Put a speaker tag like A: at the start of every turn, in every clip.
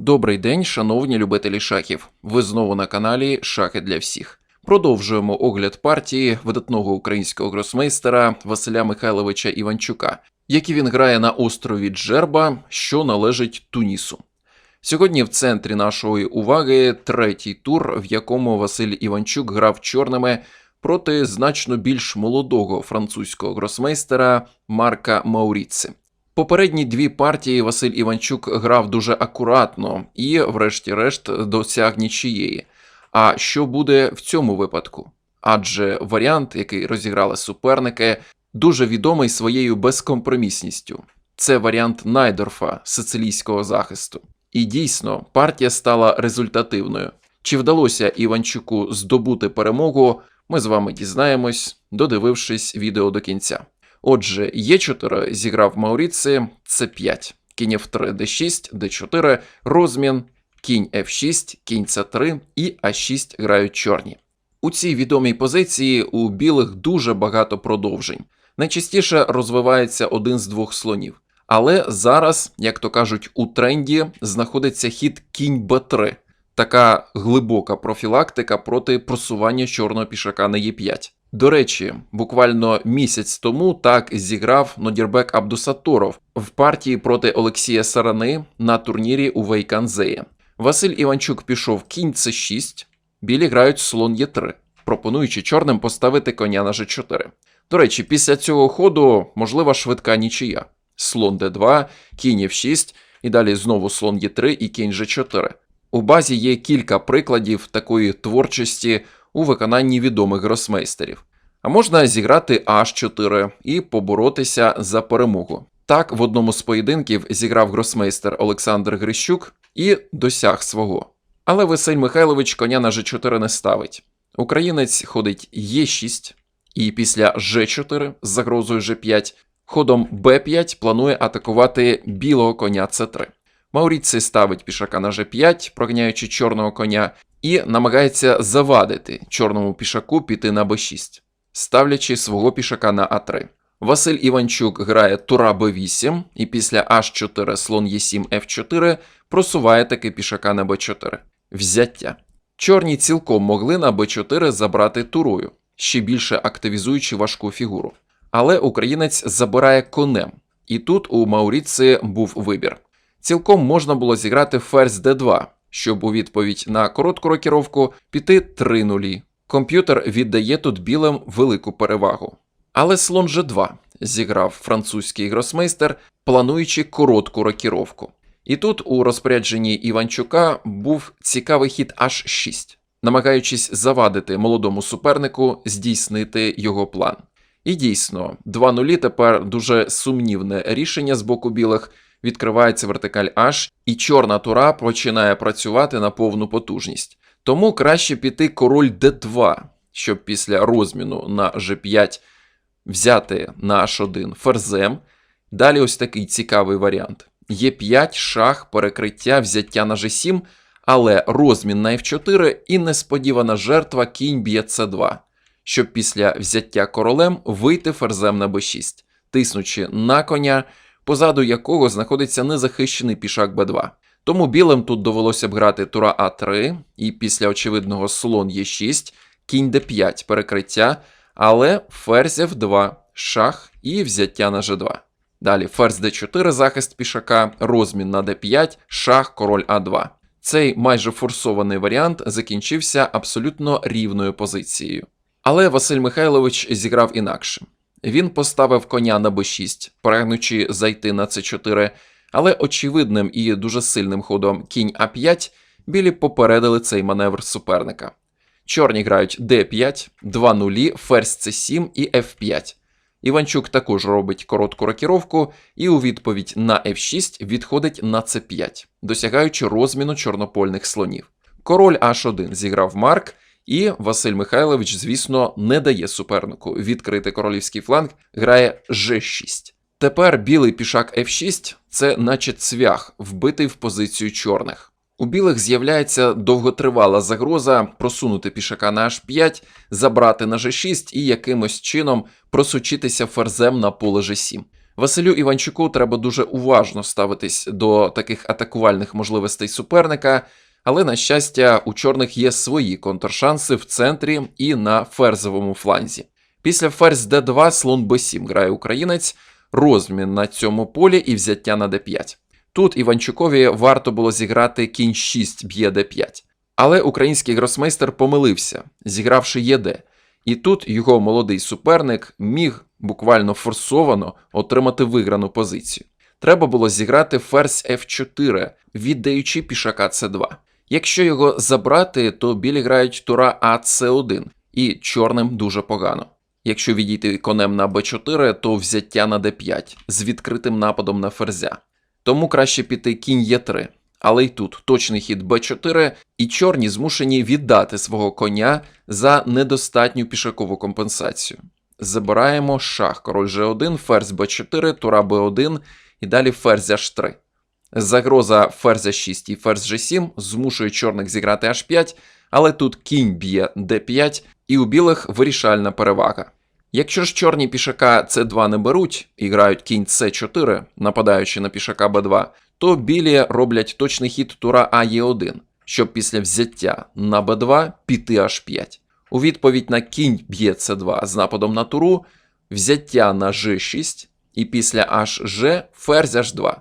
A: Добрий день, шановні любителі шахів. Ви знову на каналі Шахи для всіх. Продовжуємо огляд партії видатного українського гросмейстера Василя Михайловича Іванчука, який він грає на острові Джерба, що належить Тунісу. Сьогодні в центрі нашої уваги третій тур, в якому Василь Іванчук грав чорними проти значно більш молодого французького гросмейстера Марка Мауріци. Попередні дві партії Василь Іванчук грав дуже акуратно і, врешті-решт, досяг нічиєї. А що буде в цьому випадку? Адже варіант, який розіграли суперники, дуже відомий своєю безкомпромісністю. Це варіант Найдорфа сицилійського захисту. І дійсно, партія стала результативною. Чи вдалося Іванчуку здобути перемогу, ми з вами дізнаємось, додивившись відео до кінця. Отже, Е4 зіграв Мауріці, С5, кінь F3, D6, D4, розмін, кінь F6, кінь С3 і А6 грають чорні. У цій відомій позиції у білих дуже багато продовжень. Найчастіше розвивається один з двох слонів. Але зараз, як то кажуть, у тренді знаходиться хід кінь Б3, така глибока профілактика проти просування чорного пішака на Е5. До речі, буквально місяць тому так зіграв Нодірбек Абдусаторов в партії проти Олексія Сарани на турнірі у Вейканзеї. Василь Іванчук пішов кінь С6, білі грають слон Е3, пропонуючи чорним поставити коня на Ж4. До речі, після цього ходу можлива швидка нічия. Слон Д2, кінь F6 і далі знову слон Е3 і кінь Ж4. У базі є кілька прикладів такої творчості у виконанні відомих гросмейстерів. А можна зіграти H4 і поборотися за перемогу. Так, в одному з поєдинків зіграв гросмейстер Олександр Грищук і досяг свого. Але Василь Михайлович коня на G4 не ставить. Українець ходить Е6 і після G4 з загрозою G5 ходом B5 планує атакувати білого коня C3. Мауріцій ставить пішака на G5, проганяючи чорного коня, і намагається завадити чорному пішаку піти на b6, ставлячи свого пішака на а3. Василь Іванчук грає тура b8 і після h4 слон e7 f4 просуває таки пішака на b4. Взяття. Чорні цілком могли на b4 забрати турою, ще більше активізуючи важку фігуру. Але українець забирає конем, і тут у Мауріці був вибір. Цілком можна було зіграти ферзь d2, щоб у відповідь на коротку рокіровку піти 3 нулі. Комп'ютер віддає тут білим велику перевагу. Але слон G2 зіграв французький гросмейстер, плануючи коротку рокіровку. І тут у розпорядженні Іванчука був цікавий хід H6, намагаючись завадити молодому супернику здійснити його план. І дійсно, 2 нулі тепер дуже сумнівне рішення з боку білих відкривається вертикаль H, і чорна тура починає працювати на повну потужність. Тому краще піти король d2, щоб після розміну на g5 взяти на h1 ферзем. Далі ось такий цікавий варіант. Є5, шах, перекриття, взяття на g7, але розмін на f4 і несподівана жертва кінь б'є c2, щоб після взяття королем вийти ферзем на b6, тиснучи на коня позаду якого знаходиться незахищений пішак Б2. Тому білим тут довелося б грати тура А3 і після очевидного слон Е6, кінь Д5 перекриття, але ферзь F2, шах і взяття на G2. Далі ферзь d4 захист пішака, розмін на d5, шах, король А2. Цей майже форсований варіант закінчився абсолютно рівною позицією. Але Василь Михайлович зіграв інакше. Він поставив коня на b6, прагнучи зайти на c4, але очевидним і дуже сильним ходом кінь а5 білі попередили цей маневр суперника. Чорні грають d5, 2 нулі, ферзь c7 і f5. Іванчук також робить коротку рокіровку і у відповідь на f6 відходить на c5, досягаючи розміну чорнопольних слонів. Король h1 зіграв Марк. І Василь Михайлович, звісно, не дає супернику відкрити королівський фланг, грає G6. Тепер білий пішак F6 це наче цвях, вбитий в позицію чорних. У білих з'являється довготривала загроза просунути пішака на H5, забрати на G6 і якимось чином просучитися ферзем на поле G7. Василю Іванчуку треба дуже уважно ставитись до таких атакувальних можливостей суперника, але на щастя, у чорних є свої контршанси в центрі і на ферзовому фланзі. Після ферзь d2 слон b7 грає українець, розмін на цьому полі і взяття на d5. Тут Іванчукові варто було зіграти кінь 6 б'є d5. Але український гросмейстер помилився, зігравши єд. І тут його молодий суперник міг буквально форсовано отримати виграну позицію. Треба було зіграти ферзь f4, віддаючи пішака c2. Якщо його забрати, то білі грають тура АЦ1, і чорним дуже погано. Якщо відійти конем на b4, то взяття на d5 з відкритим нападом на ферзя. Тому краще піти кінь Е3. Але й тут точний хід Б4, і чорні змушені віддати свого коня за недостатню пішакову компенсацію. Забираємо шах, король G1, ферзь Б4, тура Б1 і далі ферзь H3. Загроза ферзя 6 і ферзь G7 змушує чорних зіграти H5, але тут кінь б'є D5, і у білих вирішальна перевага. Якщо ж чорні пішака c2 не беруть і грають кінь c4, нападаючи на пішака b2, то білі роблять точний хід тура АЕ1, щоб після взяття на b2 піти h5. У відповідь на кінь б'є c2 з нападом на туру, взяття на g6 і після hg ферзь h2.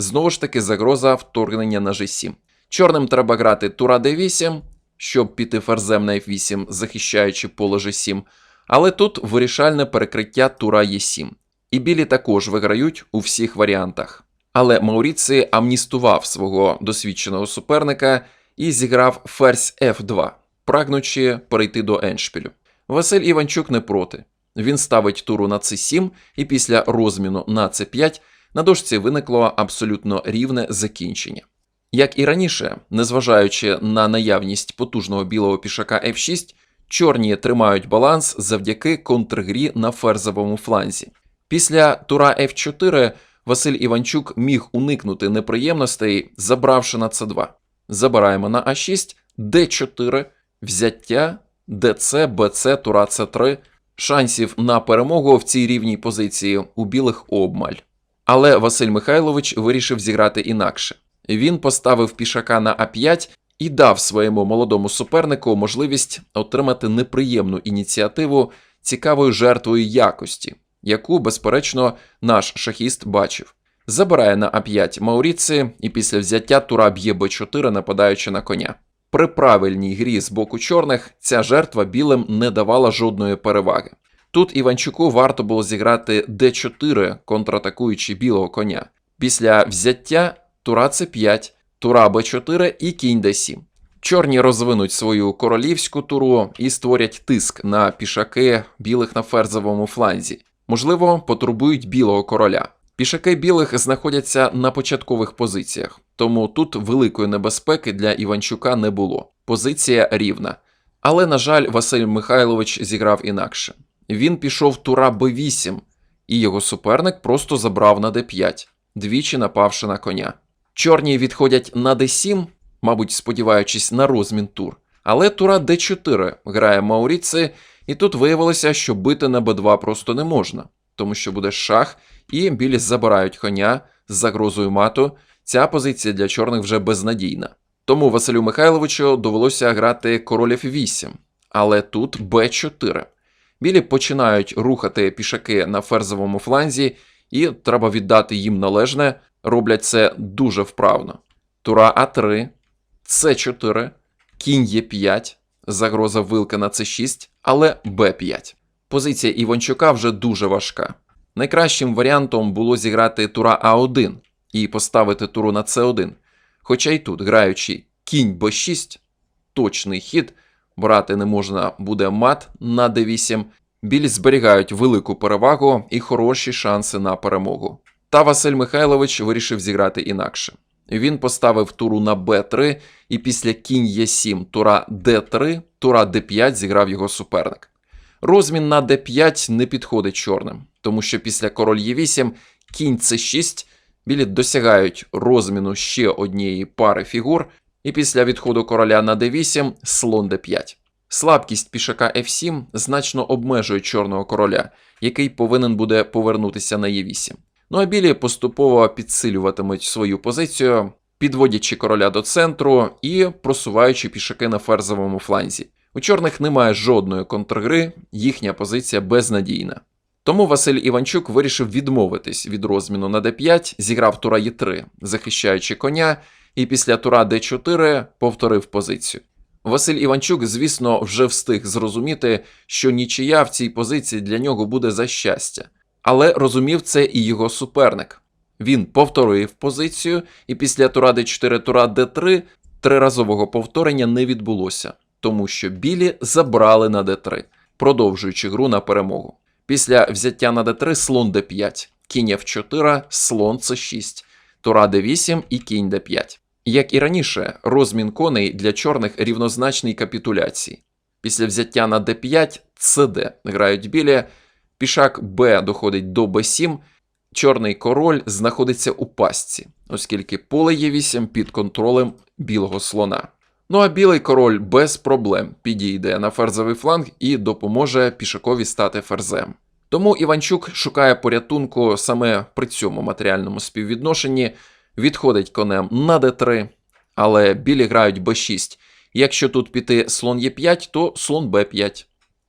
A: Знову ж таки загроза вторгнення на g7. Чорним треба грати тура d8, щоб піти ферзем на f8, захищаючи поле g7. Але тут вирішальне перекриття тура Е7. І білі також виграють у всіх варіантах. Але Мауріці амністував свого досвідченого суперника і зіграв ферзь F2, прагнучи перейти до еншпілю. Василь Іванчук не проти. Він ставить туру на c7, і після розміну на c5 на дошці виникло абсолютно рівне закінчення. Як і раніше, незважаючи на наявність потужного білого пішака F6, Чорні тримають баланс завдяки контргрі на ферзовому фланзі. Після тура F4 Василь Іванчук міг уникнути неприємностей, забравши на c2. Забираємо на А6, Д4, взяття, ДЦ, БЦ, тура С3. Шансів на перемогу в цій рівній позиції у білих обмаль. Але Василь Михайлович вирішив зіграти інакше. Він поставив пішака на А5 і дав своєму молодому супернику можливість отримати неприємну ініціативу цікавою жертвою якості, яку, безперечно, наш шахіст бачив. Забирає на А5 Мауріці і після взяття тура б'є Б4, нападаючи на коня. При правильній грі з боку чорних ця жертва білим не давала жодної переваги. Тут Іванчуку варто було зіграти Д4, контратакуючи білого коня. Після взяття тура С5, тура Б4 і кінь Д7. Чорні розвинуть свою королівську туру і створять тиск на пішаки білих на ферзовому фланзі. Можливо, потурбують білого короля. Пішаки білих знаходяться на початкових позиціях, тому тут великої небезпеки для Іванчука не було. Позиція рівна. Але, на жаль, Василь Михайлович зіграв інакше. Він пішов тура Б8, і його суперник просто забрав на Д5, двічі напавши на коня. Чорні відходять на d7, мабуть, сподіваючись на розмін тур. Але тура d4 грає Мауріці, і тут виявилося, що бити на b2 просто не можна, тому що буде шах, і білі забирають коня з загрозою мату. Ця позиція для чорних вже безнадійна. Тому Василю Михайловичу довелося грати король f8, але тут b4. Білі починають рухати пішаки на ферзовому фланзі, і треба віддати їм належне, роблять це дуже вправно. Тура А3, С4, кінь Е5, загроза вилка на С6, але Б5. Позиція Іванчука вже дуже важка. Найкращим варіантом було зіграти тура А1 і поставити туру на С1. Хоча й тут, граючи кінь Б6, точний хід, брати не можна буде мат на d8, білі зберігають велику перевагу і хороші шанси на перемогу. Та Василь Михайлович вирішив зіграти інакше. Він поставив туру на Б3, і після кінь Е7, тура Д3, тура Д5 зіграв його суперник. Розмін на Д5 не підходить чорним, тому що після король Е8, кінь С6 білі досягають розміну ще однієї пари фігур, і після відходу короля на d8 слон d5. Слабкість пішака f7 значно обмежує чорного короля, який повинен буде повернутися на e8. Ну а білі поступово підсилюватимуть свою позицію, підводячи короля до центру і просуваючи пішаки на ферзовому фланзі. У чорних немає жодної контргри, їхня позиція безнадійна. Тому Василь Іванчук вирішив відмовитись від розміну на d5, зіграв тура Е3, захищаючи коня, і після тура d4 повторив позицію. Василь Іванчук, звісно, вже встиг зрозуміти, що нічия в цій позиції для нього буде за щастя, але розумів це і його суперник. Він повторив позицію, і після тура d4, тура d3 триразового повторення не відбулося, тому що білі забрали на d3, продовжуючи гру на перемогу. Після взяття на d3 слон d5, кінь f4, слон c6, тура d8 і кінь d5. Як і раніше, розмін коней для чорних рівнозначний капітуляції. Після взяття на d5 cd грають білі, пішак b доходить до b7, чорний король знаходиться у пастці, оскільки поле Е8 під контролем білого слона. Ну а білий король без проблем підійде на ферзовий фланг і допоможе пішакові стати ферзем. Тому Іванчук шукає порятунку саме при цьому матеріальному співвідношенні, відходить конем на d3, але білі грають b6. Якщо тут піти слон Е5, то слон b5,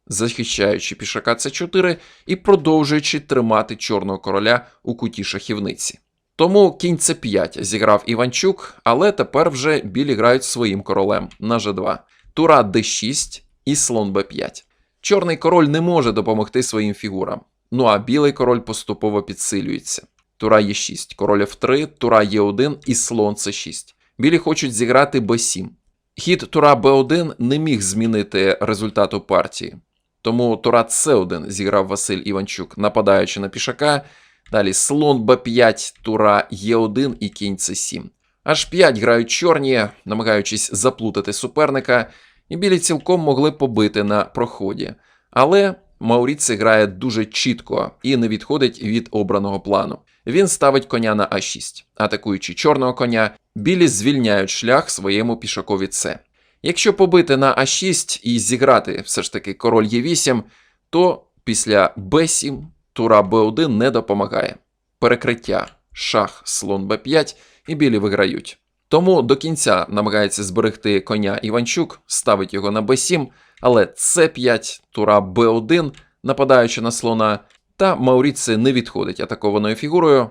A: захищаючи пішака c4 і продовжуючи тримати чорного короля у куті шахівниці. Тому кінь c5 зіграв Іванчук, але тепер вже білі грають своїм королем на g2. Тура d6 і слон b5. Чорний король не може допомогти своїм фігурам. Ну а білий король поступово підсилюється. Тура Е6, король F3, тура Е1 і слон С6. Білі хочуть зіграти b7. Хід тура b1 не міг змінити результату партії. Тому тура С1 зіграв Василь Іванчук, нападаючи на пішака. Далі слон b5, тура Е1 і кінь С7. H5 грають чорні, намагаючись заплутати суперника, і білі цілком могли побити на проході. Але Мауріці грає дуже чітко і не відходить від обраного плану. Він ставить коня на А6. Атакуючи чорного коня, білі звільняють шлях своєму пішакові С. Якщо побити на А6 і зіграти все ж таки король Е8, то після Б7 тура Б1 не допомагає. Перекриття шах, слон Б5 і білі виграють. Тому до кінця намагається зберегти коня Іванчук, ставить його на Б7, але С5, тура Б1, нападаючи на слона, та Мауріці не відходить атакованою фігурою.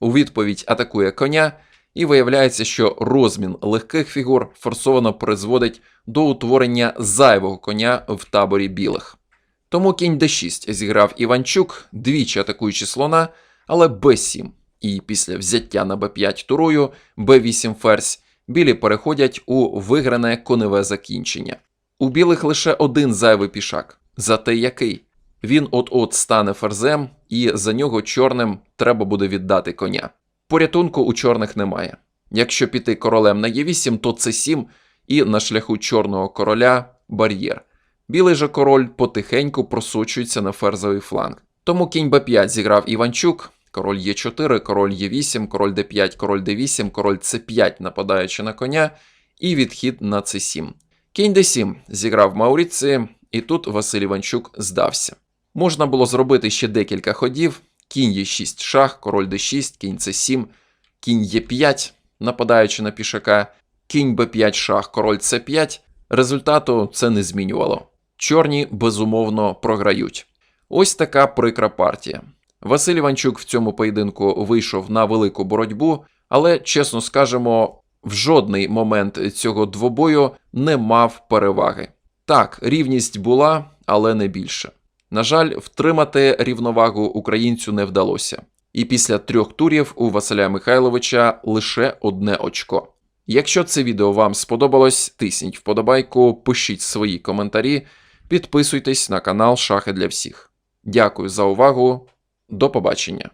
A: У відповідь атакує коня, і виявляється, що розмін легких фігур форсовано призводить до утворення зайвого коня в таборі білих. Тому кінь d6 зіграв Іванчук, двічі атакуючи слона, але b7. І після взяття на b5 турою, b8 ферзь, білі переходять у вигране коневе закінчення. У білих лише один зайвий пішак. Зате який? Він от-от стане ферзем, і за нього чорним треба буде віддати коня. Порятунку у чорних немає. Якщо піти королем на Е8, то С7, і на шляху чорного короля бар'єр. Білий же король потихеньку просочується на ферзовий фланг. Тому кінь Б5 зіграв Іванчук, король Е4, король Е8, король Д5, король Д8, король С5, нападаючи на коня, і відхід на С7. Кінь Д7 зіграв Мауріці, і тут Василь Іванчук здався. Можна було зробити ще декілька ходів: кінь Е6 шах, король Д6, кінь С7, кінь Е5, нападаючи на пішака, кінь Б5 шах, король С5. Результату це не змінювало. Чорні безумовно програють. Ось така прикра партія. Василь Іванчук в цьому поєдинку вийшов на велику боротьбу, але, чесно скажемо, в жодний момент цього двобою не мав переваги. Так, рівність була, але не більше. На жаль, втримати рівновагу українцю не вдалося. І після трьох турів у Василя Михайловича лише одне очко. Якщо це відео вам сподобалось, тисніть вподобайку, пишіть свої коментарі, підписуйтесь на канал Шахи для всіх. Дякую за увагу, до побачення!